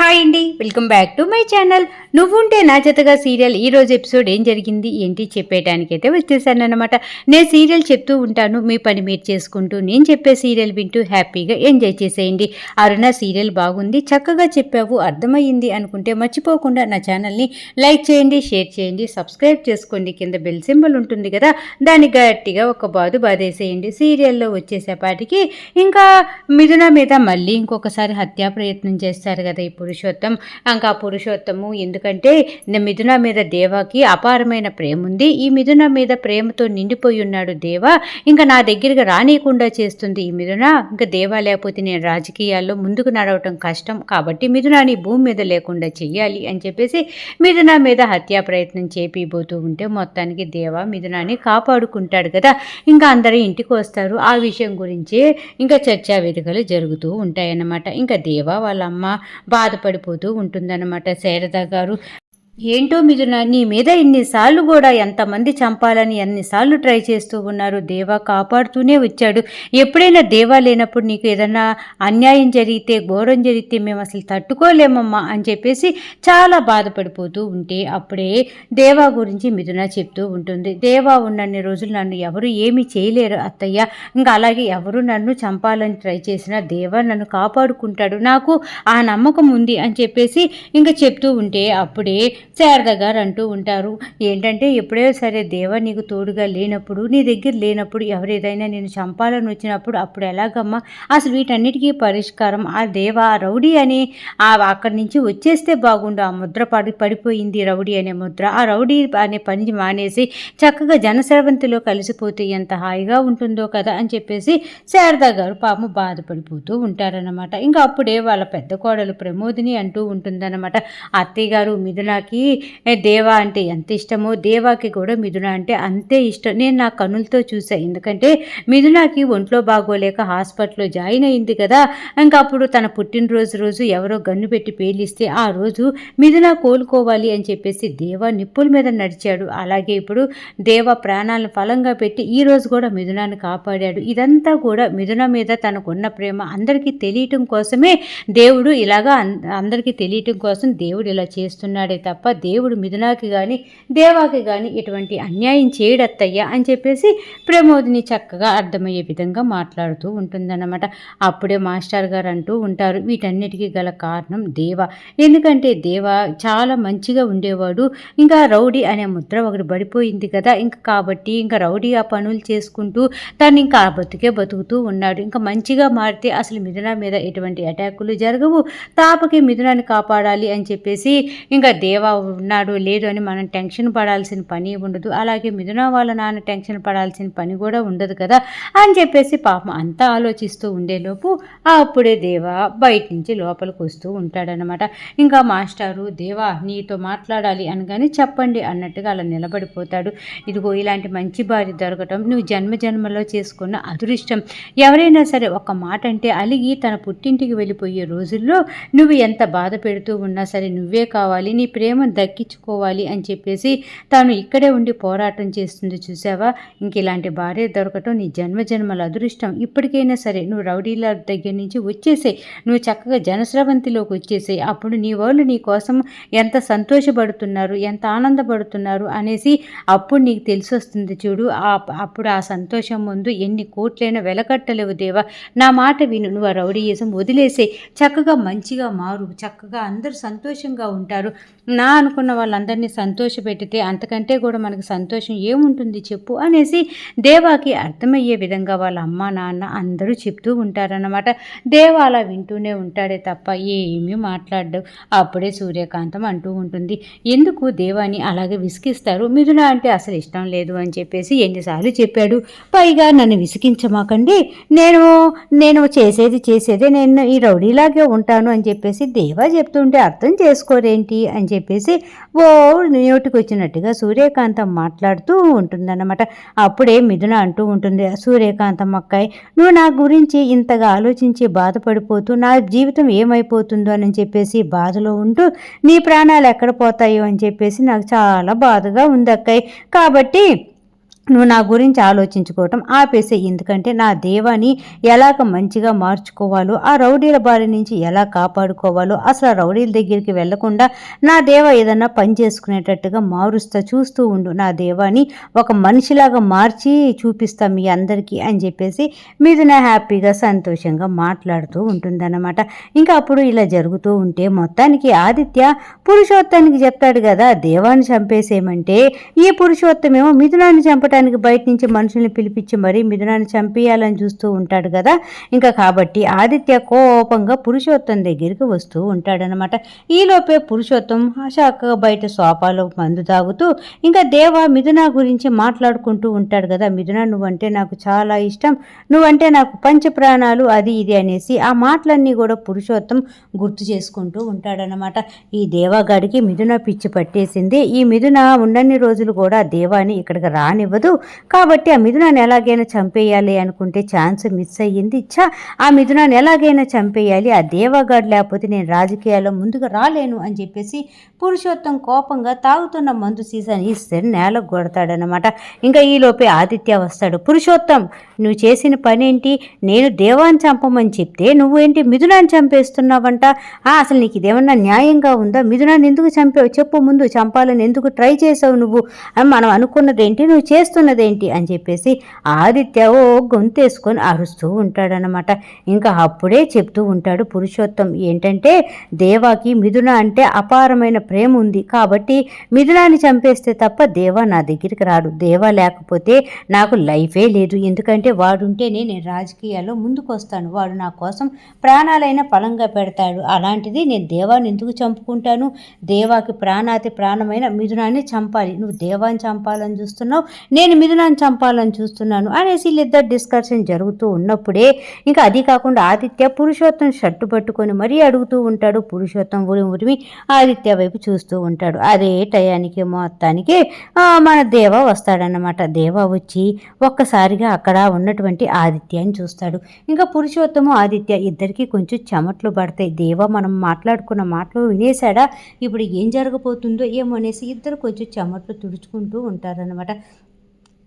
Hi అండి. Welcome back to my channel. నువ్వుంటే నా జతగా సీరియల్ ఈ రోజు ఎపిసోడ్ ఏం జరిగింది ఏంటి చెప్పేయడానికి అయితే వచ్చేసాను అనమాట నేను సీరియల్ చెప్తూ ఉంటాను మీ పని మీరు చేసుకుంటూ నేను చెప్పే సీరియల్ వింటూ హ్యాపీగా ఎంజాయ్ చేసేయండి. అరుణ సీరియల్ బాగుంది చక్కగా చెప్పావు అర్థమయ్యింది అనుకుంటే మర్చిపోకుండా నా ఛానల్ని లైక్ చేయండి షేర్ చేయండి సబ్స్క్రైబ్ చేసుకోండి. కింద బెల్ సింబల్ ఉంటుంది కదా దాన్ని గట్టిగా ఒక బాదు బాధేసేయండి సీరియల్లో వచ్చేసేపాటికి ఇంకా మిథున మీద మళ్ళీ ఇంకొకసారి హత్యా ప్రయత్నం చేస్తారు కదా ఇప్పుడు. పురుషోత్తం. ఇంకా పురుషోత్తము ఎందుకంటే మిథున మీద దేవాకి అపారమైన ప్రేమ ఉంది ఈ మిథున మీద ప్రేమతో నిండిపోయి ఉన్నాడు దేవ. ఇంకా నా దగ్గరికి రానియకుండా చేస్తుంది ఈ మిథున. ఇంకా దేవా లేకపోతే నేను రాజకీయాల్లో ముందుకు నడవటం కష్టం. కాబట్టి మిథునాని భూమి మీద లేకుండా చెయ్యాలి అని చెప్పేసి మిథున మీద హత్యా ప్రయత్నం చేపిపోతూ ఉంటే మొత్తానికి దేవ మిథునాని కాపాడుకుంటాడు కదా. ఇంకా అందరూ ఇంటికి వస్తారు. ఆ విషయం గురించి ఇంకా చర్చా వేదికలు జరుగుతూ ఉంటాయన్నమాట. ఇంకా దేవ వాళ్ళ అమ్మ బాధ పడిపోతూ ఉంటుందన్నమాట. శారద గారు ఏంటో మిథున నీ మీద ఇన్నిసార్లు కూడా ఎంతమంది చంపాలని ఎన్నిసార్లు ట్రై చేస్తూ ఉన్నారు. దేవా కాపాడుతూనే వచ్చాడు. ఎప్పుడైనా దేవా లేనప్పుడు నీకు ఏదన్నా అన్యాయం జరిగితే ఘోరం జరిగితే మేము అసలు తట్టుకోలేమమ్మా అని చెప్పేసి చాలా బాధపడిపోతూ ఉంటే అప్పుడే దేవా గురించి మిథున చెప్తూ ఉంటుంది. దేవా ఉన్నన్ని రోజులు నన్ను ఎవరు ఏమీ చేయలేరు అత్తయ్య. ఇంకా అలాగే ఎవరు నన్ను చంపాలని ట్రై చేసినా దేవా నన్ను కాపాడుకుంటాడు. నాకు ఆ నమ్మకం ఉంది అని చెప్పేసి ఇంకా చెప్తూ ఉంటే అప్పుడే శారద గారు అంటూ ఉంటారు. ఏంటంటే ఎప్పుడో సరే దేవ నీకు తోడుగా లేనప్పుడు నీ దగ్గర లేనప్పుడు ఎవరేదైనా ఏదైనా నేను చంపాలని వచ్చినప్పుడు అప్పుడు ఎలాగమ్మా? అసలు వీటన్నిటికీ పరిష్కారం ఆ దేవ ఆ రౌడీ అని ఆ అక్కడి నుంచి వచ్చేస్తే బాగుండు. ఆ ముద్ర పడి పడిపోయింది రౌడీ అనే ముద్ర. ఆ రౌడీ అనే పని మానేసి చక్కగా జనస్రవంతిలో కలిసిపోతే ఎంత హాయిగా ఉంటుందో కదా అని చెప్పేసి శారద గారు పాపం బాధపడిపోతూ ఉంటారనమాట ఇంకా అప్పుడే వాళ్ళ పెద్ద కోడలు ప్రమోదిని అంటూ ఉంటుందన్నమాట. అత్తయ్య గారు మిథునాకి ఏ, దేవా అంటే ఎంత ఇష్టమో దేవాకి కూడా మిథున అంటే అంతే ఇష్టం. నేను నా కనులతో చూసా ఎందుకంటే మిథునాకి ఒంట్లో బాగోలేక హాస్పిటల్లో జాయిన్ అయింది కదా. ఇంకా అప్పుడు తన పుట్టినరోజు రోజు ఎవరో గన్ను పెట్టి పేలిస్తే ఆ రోజు మిథున కోలుకోవాలి అని చెప్పేసి దేవ నిప్పుల మీద నడిచాడు. అలాగే ఇప్పుడు దేవ ప్రాణాలను ఫలంగా పెట్టి ఈ రోజు కూడా మిథునాన్ని కాపాడాడు. ఇదంతా కూడా మిథున మీద తనకున్న ప్రేమ. అందరికీ తెలియటం కోసమే దేవుడు ఇలాగా అందరికీ తెలియటం కోసం దేవుడు ఇలా చేస్తున్నాడే తప్ప దేవుడు మిథునాకి కానీ దేవాకి కానీ ఎటువంటి అన్యాయం చేయడత్తయ్యా అని చెప్పేసి ప్రమోదిని చక్కగా అర్థమయ్యే విధంగా మాట్లాడుతూ ఉంటుందన్నమాట. అప్పుడే మాస్టర్ గారు అంటూ ఉంటారు వీటన్నిటికీ గల కారణం దేవ. ఎందుకంటే దేవ చాలా మంచిగా ఉండేవాడు. ఇంకా రౌడీ అనే ముద్ర ఒకటి పడిపోయింది కదా. ఇంకా కాబట్టి ఇంకా రౌడీ ఆ పనులు చేసుకుంటూ తను ఇంకా ఆ బతుకే బతుకుతూ ఉన్నాడు. ఇంకా మంచిగా మారితే అసలు మిథున మీద ఎటువంటి అటాకులు జరగవు. తాపకి మిథునాన్ని కాపాడాలి అని చెప్పేసి ఇంకా దేవా ఉన్నాడు లేదో అని మనం టెన్షన్ పడాల్సిన పని ఉండదు. అలాగే మిథున వాళ్ళ నాన్న టెన్షన్ పడాల్సిన పని కూడా ఉండదు కదా అని చెప్పేసి పాపం అంతా ఆలోచిస్తూ ఉండేలోపు అప్పుడే దేవా బయట నుంచి లోపలికి వస్తూ ఉంటాడనమాట ఇంకా మాస్టారు దేవా నీతో మాట్లాడాలి అనగానే చెప్పండి అన్నట్టుగా అలా నిలబడిపోతాడు. ఇదిగో ఇలాంటి మంచి భార్య దొరకటం నువ్వు జన్మ జన్మలో చేసుకున్న అదృష్టం. ఎవరైనా సరే ఒక మాట అంటే అలిగి తన పుట్టింటికి వెళ్ళిపోయే రోజుల్లో నువ్వు ఎంత బాధ పెడుతూ ఉన్నా సరే నువ్వే కావాలి. నీ ప్రేమ దక్కించుకోవాలి అని చెప్పేసి తాను ఇక్కడే ఉండి పోరాటం చేస్తుంది చూసావా? ఇంక ఇలాంటి భార్య దొరకటం నీ జన్మ జన్మల అదృష్టం. ఇప్పటికైనా సరే నువ్వు రౌడీల దగ్గర నుంచి వచ్చేసే నువ్వు చక్కగా జనస్రవంతిలోకి వచ్చేసేయి. అప్పుడు నీ వాళ్ళు నీ కోసం ఎంత సంతోషపడుతున్నారు ఎంత ఆనందపడుతున్నారు అనేసి అప్పుడు నీకు తెలిసి వస్తుంది చూడు. ఆ అప్పుడు ఆ సంతోషం ముందు ఎన్ని కోట్లైనా వెలకట్టలేవు దేవా. నా మాట విను. నువ్వు ఆ రౌడీయిజం వదిలేసే చక్కగా మంచిగా మారు. చక్కగా అందరూ సంతోషంగా ఉంటారు. నా అనుకున్న వాళ్ళందరినీ సంతోషపెట్టితే అంతకంటే కూడా మనకు సంతోషం ఏముంటుంది చెప్పు అనేసి దేవాకి అర్థమయ్యే విధంగా వాళ్ళ అమ్మ నాన్న అందరూ చెప్తూ ఉంటారన్నమాట. దేవ అలా వింటూనే ఉంటాడే తప్ప ఏమీ మాట్లాడడు. అప్పుడే సూర్యకాంతం అంటూ ఉంటుంది. ఎందుకు దేవాని అలాగే విసిగిస్తారు? మిథున అంటే అసలు ఇష్టం లేదు అని చెప్పేసి ఎన్నిసార్లు చెప్పాడు. పైగా నన్ను విసిగించమాకండి. నేను నేను చేసేది చేసేదే. నేను ఈ రౌడీలాగే ఉంటాను అని చెప్పేసి దేవా చెప్తుంటే అర్థం చేసుకోరేంటి అని చెప్పేసి ఓ నోటికి వచ్చినట్టుగా సూర్యకాంతం మాట్లాడుతూ ఉంటుందన్నమాట. అప్పుడే మిథున అంటూ ఉంటుంది సూర్యకాంతం అక్కాయ్ నువ్వు నా గురించి ఇంతగా ఆలోచించి బాధపడిపోతూ నా జీవితం ఏమైపోతుందో అని చెప్పేసి బాధలో ఉంటూ నీ ప్రాణాలు ఎక్కడ పోతాయో అని చెప్పేసి నాకు చాలా బాధగా ఉంది అక్కాయ్ కాబట్టి నువ్వు నా గురించి ఆలోచించుకోవటం ఆపేసే ఎందుకంటే నా దేవాని ఎలాగ మంచిగా మార్చుకోవాలో ఆ రౌడీల బారి నుంచి ఎలా కాపాడుకోవాలో అసలు ఆ రౌడీల దగ్గరికి వెళ్ళకుండా నా దేవ ఏదన్నా పని చేసుకునేటట్టుగా మారుస్తా చూస్తూ ఉండు. నా దేవాని ఒక మనిషిలాగా మార్చి చూపిస్తా మీ అందరికీ అని చెప్పేసి మిథున హ్యాపీగా సంతోషంగా మాట్లాడుతూ ఉంటుందన్నమాట. ఇంకా అప్పుడు ఇలా జరుగుతూ ఉంటే మొత్తానికి ఆదిత్య పురుషోత్తానికి చెప్తాడు కదా దేవాన్ని చంపేసేయమంటే ఈ పురుషోత్తమేమో మిథునాన్ని చంపటానికి బయట నుంచి మనుషుల్ని పిలిపించి మరీ మిథునాన్ని చంపేయాలని చూస్తూ ఉంటాడు కదా. ఇంకా కాబట్టి ఆదిత్య కోపంగా పురుషోత్తం దగ్గరికి వస్తూ ఉంటాడనమాట ఈలోపే పురుషోత్తం చక్కగా బయట సోఫాలో మందు తాగుతూ ఇంకా దేవ మిథున గురించి మాట్లాడుకుంటూ ఉంటాడు కదా. మిథున నువ్వంటే నాకు చాలా ఇష్టం. నువ్వంటే నాకు పంచ ప్రాణాలు అది ఇది అనేసి ఆ మాటలన్నీ కూడా పురుషోత్తం గుర్తు చేసుకుంటూ ఉంటాడనమాట ఈ దేవాగాడికి మిథున పిచ్చి పట్టేసింది. ఈ మిథున ఉండని రోజులు కూడా దేవాని ఇక్కడికి రానివ్వదు. అవ్వదు కాబట్టి ఆ మిథునాన్ని ఎలాగైనా చంపేయాలి అనుకుంటే ఛాన్స్ మిస్ అయ్యింది. ఇచ్చా ఆ మిథునాన్ని ఎలాగైనా చంపేయాలి. ఆ దేవగాడు లేకపోతే నేను రాజకీయాల్లో ముందుగా రాలేను అని చెప్పేసి పురుషోత్తం కోపంగా తాగుతున్న మందు సీసాని ఇస్తే నేలకు కొడతాడనమాట ఇంకా ఈలోపే ఆదిత్య వస్తాడు. పురుషోత్తం నువ్వు చేసిన పనేంటి? నేను దేవాన్ని చంపమని చెప్తే నువ్వేంటి మిథునాన్ని చంపేస్తున్నావంట? అసలు నీకు ఇదేమన్నా న్యాయంగా ఉందా? మిథునాన్ని ఎందుకు చంపావు? చెప్పు ముందు చంపాలని ఎందుకు ట్రై చేసావు నువ్వు? అని మనం అనుకున్నదేంటి? నువ్వు చేస్తు చేస్తున్నదేంటి అని చెప్పేసి ఆదిత్య ఓ గొంతేసుకొని అరుస్తూ ఉంటాడనమాట ఇంకా అప్పుడే చెప్తూ ఉంటాడు పురుషోత్తం ఏంటంటే దేవాకి మిథున అంటే అపారమైన ప్రేమ ఉంది. కాబట్టి మిథునాన్ని చంపేస్తే తప్ప దేవా నా దగ్గరికి రాడు. దేవా లేకపోతే నాకు లైఫే లేదు. ఎందుకంటే వాడుంటేనే నేను రాజకీయాల్లో ముందుకు వస్తాను వాడు నా కోసం ప్రాణాలైన పలంగా పెడతాడు. అలాంటిది నేను దేవాన్ని ఎందుకు చంపుకుంటాను? దేవాకి ప్రాణాతి ప్రాణమైన మిథునాన్ని చంపాలి. నువ్వు దేవాన్ని చంపాలని చూస్తున్నావు? నేను మిథునాన్ని చంపాలని చూస్తున్నాను అనేసి వీళ్ళిద్దరు డిస్కషన్ జరుగుతూ ఉన్నప్పుడే ఇంకా అది కాకుండా ఆదిత్య పురుషోత్తం షర్టు పట్టుకొని మరీ అడుగుతూ ఉంటాడు. పురుషోత్తం ఉరి ఉరిమి ఆదిత్య వైపు చూస్తూ ఉంటాడు. అదే టయానికి మొత్తానికి మన దేవ వస్తాడనమాట దేవ వచ్చి ఒక్కసారిగా అక్కడ ఉన్నటువంటి ఆదిత్యాన్ని చూస్తాడు. ఇంకా పురుషోత్తము ఆదిత్య ఇద్దరికి కొంచెం చెమట్లు పడతాయి. దేవ మనం మాట్లాడుకున్న మాటలు వినేశాడా? ఇప్పుడు ఏం జరగబోతుందో ఏమో అనేసి ఇద్దరు కొంచెం చెమట్లు తుడుచుకుంటూ ఉంటారనమాట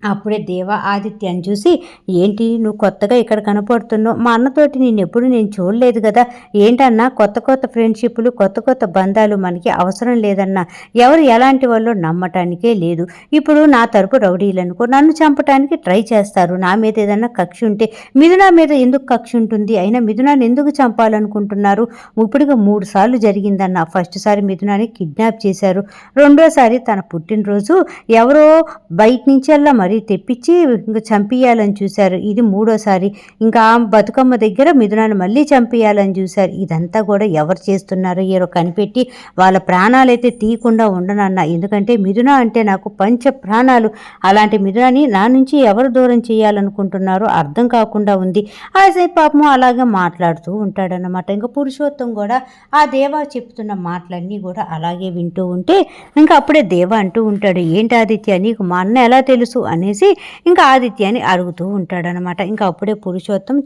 అప్పుడే దేవ ఆదిత్యాన్ని చూసి ఏంటి నువ్వు కొత్తగా ఇక్కడ కనపడుతున్నావు? మా అన్నతోటి నేను ఎప్పుడు నేను చూడలేదు కదా. ఏంటన్నా కొత్త కొత్త ఫ్రెండ్షిప్లు కొత్త కొత్త బంధాలు మనకి అవసరం లేదన్నా. ఎవరు ఎలాంటి వాళ్ళు నమ్మటానికే లేదు. ఇప్పుడు నా తరపు రౌడీలనుకో నన్ను చంపటానికి ట్రై చేస్తారు. నా మీద ఏదన్నా కక్ష ఉంటే మిథునా మీద ఎందుకు కక్ష ఉంటుంది? అయినా మిథునాన్ని ఎందుకు చంపాలనుకుంటున్నారు? ఇప్పుడుగా మూడు సార్లు జరిగిందన్న. ఫస్ట్ సారి మిథునాన్ని కిడ్నాప్ చేశారు. రెండోసారి తన పుట్టినరోజు ఎవరో బయట నుంచెల్లా మరి మరి తెప్పించి ఇంకా చంపించాలని చూశారు. ఇది మూడోసారి. ఇంకా బతుకమ్మ దగ్గర మిథునాన్ని మళ్ళీ చంపేయాలని చూశారు. ఇదంతా కూడా ఎవరు చేస్తున్నారో ఏరో కనిపెట్టి వాళ్ళ ప్రాణాలైతే తీయకుండా ఉండనన్న. ఎందుకంటే మిథున అంటే నాకు పంచ ప్రాణాలు. అలాంటి మిథునాన్ని నా నుంచి ఎవరు దూరం చేయాలనుకుంటున్నారో అర్థం కాకుండా ఉంది. అదే పాపం అలాగే మాట్లాడుతూ ఉంటాడనమాట ఇంకా పురుషోత్తం కూడా ఆ దేవా చెప్తున్న మాటలన్నీ కూడా అలాగే వింటూ ఉంటే ఇంకా అప్పుడే దేవ అంటూ ఉంటాడు. ఏంటి ఆదిత్య నీకు మా అన్న ఎలా తెలుసు? అని అనేసి ఇంకా ఆదిత్యాన్ని అడుగుతూ ఉంటాడనమాట. ఇంకా అప్పుడే పురుషోత్తం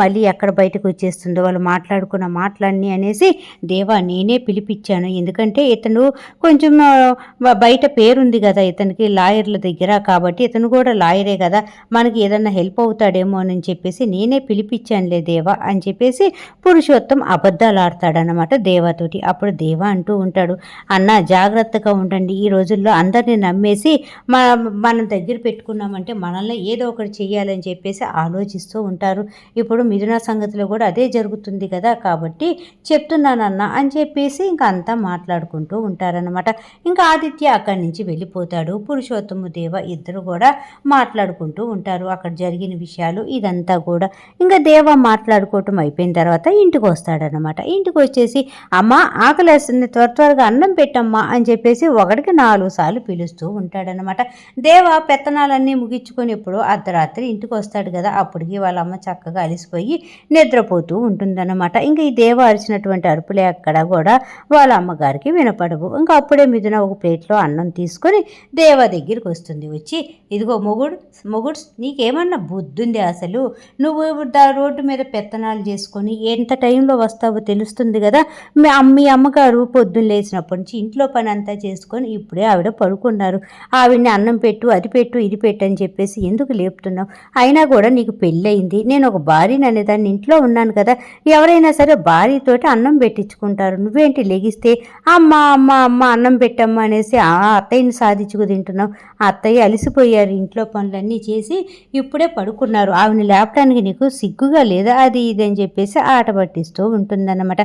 మళ్ళీ ఎక్కడ బయటకు వచ్చేస్తుందో వాళ్ళు మాట్లాడుకున్న మాటలన్నీ అనేసి దేవా నేనే పిలిపించాను ఎందుకంటే ఇతను కొంచెం బయట పేరుంది కదా ఇతనికి లాయర్ల దగ్గర. కాబట్టి ఇతను కూడా లాయరే కదా. మనకి ఏదన్నా హెల్ప్ అవుతాడేమో అని చెప్పేసి నేనే పిలిపించానులే దేవా అని చెప్పేసి పురుషోత్తం అబద్ధాలు ఆడతాడనమాట దేవాతోటి. అప్పుడు దేవా అంటూ ఉంటాడు అన్న జాగ్రత్తగా ఉండండి. ఈ రోజుల్లో అందరిని నమ్మేసి మన దగ్గర పెట్టుకున్నామంటే మనల్ని ఏదో ఒకటి చేయాలని చెప్పేసి ఆలోచిస్తూ ఉంటారు. ఇప్పుడు మిథున సంగతిలో కూడా అదే జరుగుతుంది కదా కాబట్టి చెప్తున్నానన్న అని చెప్పేసి ఇంకా అంతా మాట్లాడుకుంటూ ఉంటారనమాట ఇంకా ఆదిత్య అక్కడి నుంచి వెళ్ళిపోతాడు. పురుషోత్తము దేవ ఇద్దరు కూడా మాట్లాడుకుంటూ ఉంటారు. అక్కడ జరిగిన విషయాలు ఇదంతా కూడా. ఇంకా దేవ మాట్లాడుకోవటం అయిపోయిన తర్వాత ఇంటికి వస్తాడనమాట ఇంటికి వచ్చేసి అమ్మ ఆకలేస్తుంది. త్వర త్వరగా అన్నం పెట్టమ్మా అని చెప్పేసి ఒకటికి నాలుగు సార్లు పిలుస్తూ ఉంటాడనమాట దేవ పెద్ద పెత్తనాలన్నీ ముగించుకొని ఎప్పుడు అర్ధరాత్రి ఇంటికి వస్తాడు కదా అప్పటికి వాళ్ళ అమ్మ చక్కగా అలిసిపోయి నిద్రపోతూ ఉంటుందన్నమాట. ఇంకా ఈ దేవ అరిచినటువంటి అరుపులే అక్కడ కూడా వాళ్ళ అమ్మగారికి వినపడవు. ఇంకా అప్పుడే మిథున ఒక ప్లేట్లో అన్నం తీసుకొని దేవ దగ్గరికి వస్తుంది. వచ్చి ఇదిగో మొగుడు మొగుడు నీకేమన్నా బుద్ధుంది అసలు? నువ్వు రోడ్డు మీద పెత్తనాలు చేసుకొని ఎంత టైంలో వస్తావో తెలుస్తుంది కదా? మీ మీ అమ్మగారు పొద్దున్న లేచినప్పటి నుంచి ఇంట్లో పని అంతా చేసుకొని ఇప్పుడే ఆవిడ పడుకున్నారు. ఆవిడని అన్నం పెట్టు అది పెట్టు పెట్టు ఇది పెట్టు అని చెప్పేసి ఎందుకు లేపుతున్నావు? అయినా కూడా నీకు పెళ్ళయింది. నేను ఒక భార్యని అనేదాన్ని ఇంట్లో ఉన్నాను కదా. ఎవరైనా సరే భార్యతోటి అన్నం పెట్టించుకుంటారు. నువ్వేంటి లెగిస్తే అమ్మ అమ్మ అమ్మ అన్నం పెట్టమ్మా అనేసి ఆ అత్తయ్యని సాధించుకు తింటున్నావు. ఆ అత్తయ్య అలసిపోయారు ఇంట్లో పనులన్నీ చేసి ఇప్పుడే పడుకున్నారు. ఆవిని లేపడానికి నీకు సిగ్గుగా లేదా? అది ఇది అని చెప్పేసి ఆట పట్టిస్తూ ఉంటుందన్నమాట.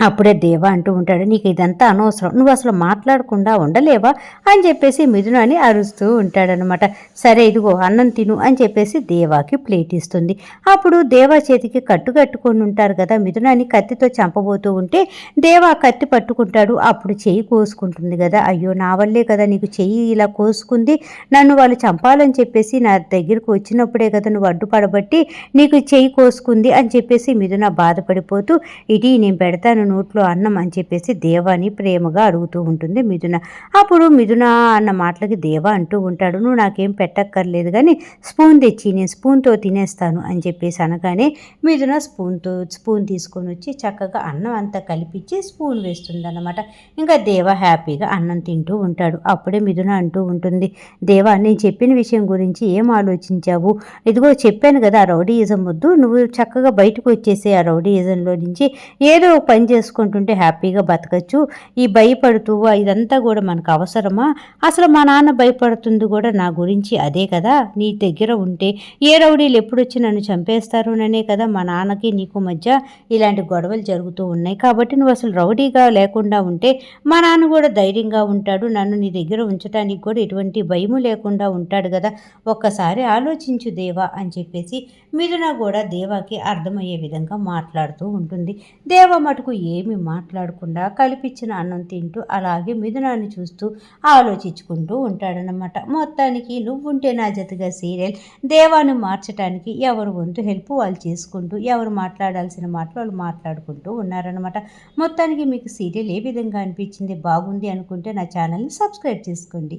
అప్పుడే దేవా అంటూ ఉంటాడు నీకు ఇదంతా అనవసరం నువ్వు అసలు మాట్లాడకుండా ఉండలేవా? అని చెప్పేసి మిథునాని అరుస్తూ ఉంటాడనమాట సరే ఇదిగో అన్నం తిను అని చెప్పేసి దేవాకి ప్లేట్ ఇస్తుంది. అప్పుడు దేవా చేతికి కట్టు కట్టుకొని ఉంటారు కదా మిథునాని కత్తితో చంపబోతూ ఉంటే దేవా కత్తి పట్టుకుంటాడు. అప్పుడు చెయ్యి కోసుకుంటుంది కదా అయ్యో నా వల్లే కదా నీకు చెయ్యి ఇలా కోసుకుంది నన్ను వాళ్ళు చంపాలని చెప్పేసి నా దగ్గరకు వచ్చినప్పుడే కదా నువ్వు అడ్డుపడబట్టి నీకు చెయ్యి కోసుకుంది అని చెప్పేసి మిథున బాధపడిపోతూ ఇటీ నేను పెడతాను నోట్లో అన్నం అని చెప్పేసి దేవాని ప్రేమగా అడుగుతూ ఉంటుంది మిథున. అప్పుడు మిథున అన్న మాటలకి దేవా అంటూ ఉంటాడు. నువ్వు నాకేం పెట్టక్కర్లేదు కానీ స్పూన్ తెచ్చి నేను స్పూన్తో తినేస్తాను అని చెప్పేసి అనగానే మిథున స్పూన్తో స్పూన్ తీసుకొని వచ్చి చక్కగా అన్నం అంతా కలిపించి స్పూన్ వేస్తుంది అనమాట ఇంకా దేవ హ్యాపీగా అన్నం తింటూ ఉంటాడు. అప్పుడే మిథున అంటూ ఉంటుంది దేవా నేను చెప్పిన విషయం గురించి ఏం ఆలోచించావు? ఇదిగో చెప్పాను కదా ఆ రౌడీయిజం వద్దు. నువ్వు చక్కగా బయటకు వచ్చేసే ఆ రౌడీయిజంలో నుంచి. ఏదో ఒక పని చేసుకుంటుంటే హ్యాపీగా బతకచ్చు. ఈ భయపడుతూ ఇదంతా కూడా మనకు అవసరమా? అసలు మా నాన్న భయపడుతుంది కూడా నా గురించి అదే కదా? నీ దగ్గర ఉంటే ఏ రౌడీలు ఎప్పుడు వచ్చి నన్ను చంపేస్తారుననే కదా మా నాన్నకి నీకు మధ్య ఇలాంటి గొడవలు జరుగుతూ ఉన్నాయి. కాబట్టి నువ్వు అసలు రౌడీగా లేకుండా ఉంటే మా నాన్న కూడా ధైర్యంగా ఉంటాడు. నన్ను నీ దగ్గర ఉంచడానికి కూడా ఎటువంటి భయము లేకుండా ఉంటాడు కదా. ఒక్కసారి ఆలోచించు దేవా అని చెప్పేసి మిథున కూడా దేవాకి అర్థమయ్యే విధంగా మాట్లాడుతూ ఉంటుంది. దేవ మటుకు ఏమి మాట్లాడకుండా కలిపిచ్చిన అన్నం తింటూ అలాగే మిథునాన్ని చూస్తూ ఆలోచించుకుంటూ ఉంటాడనమాట మొత్తానికి నువ్వుంటే నా జతగా సీరియల్. దేవాన్ని మార్చడానికి ఎవరు వంతు హెల్ప్ వాళ్ళు చేసుకుంటూ ఎవరు మాట్లాడాల్సిన మాటలు వాళ్ళు మాట్లాడుకుంటూ ఉన్నారనమాట మొత్తానికి మీకు సీరియల్ ఏ విధంగా అనిపించింది బాగుంది అనుకుంటే నా ఛానల్ని సబ్స్క్రైబ్ చేసుకోండి.